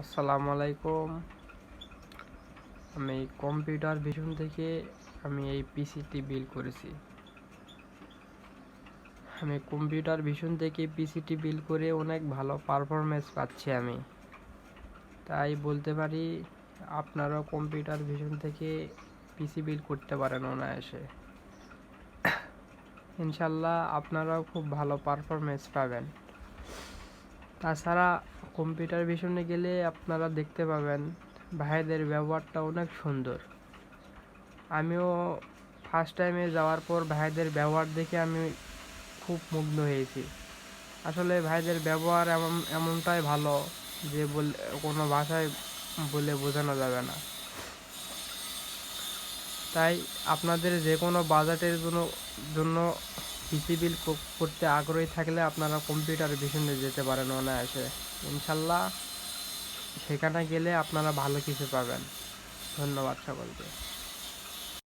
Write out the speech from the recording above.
আসসালামু আলাইকুম আমি কম্পিউটার ভিশন থেকে আমি এই পিসিটি বিল করেছি। আমি কম্পিউটার ভিশন থেকে পিসিটি বিল করে অনেক ভালো পারফরমেন্স পাচ্ছি আমি। তাই বলতে পারি, আপনারাও কম্পিউটার ভিশন থেকে পিসি বিল করতে পারেন অনায়াসে। ইনশাল্লাহ আপনারাও খুব ভালো পারফরমেন্স পাবেন। তাছাড়া কম্পিউটার ভিশনে গেলে আপনারা দেখতে পাবেন, ভাইদের ব্যবহারটা অনেক সুন্দর। আমিও ফার্স্ট টাইমে যাওয়ার পর ভাইদের ব্যবহার দেখে আমি খুব মুগ্ধ হয়েছি। আসলে ভাইদের ব্যবহার এমন, এমনটাই ভালো যে বলে, কোনো ভাষায় বলে বোঝানো যাবে না। তাই আপনাদের যে কোনো বাজেটের জন্য জন্য পিসি বিল করতে আগ্রহী থাকলে আপনারা কম্পিউটার ভিশনে যেতে পারেন অনায়াসে। ইনশাল্লাহ সেখানে গেলে আপনারা ভালো কিছু পাবেন। ধন্যবাদ সকলকে।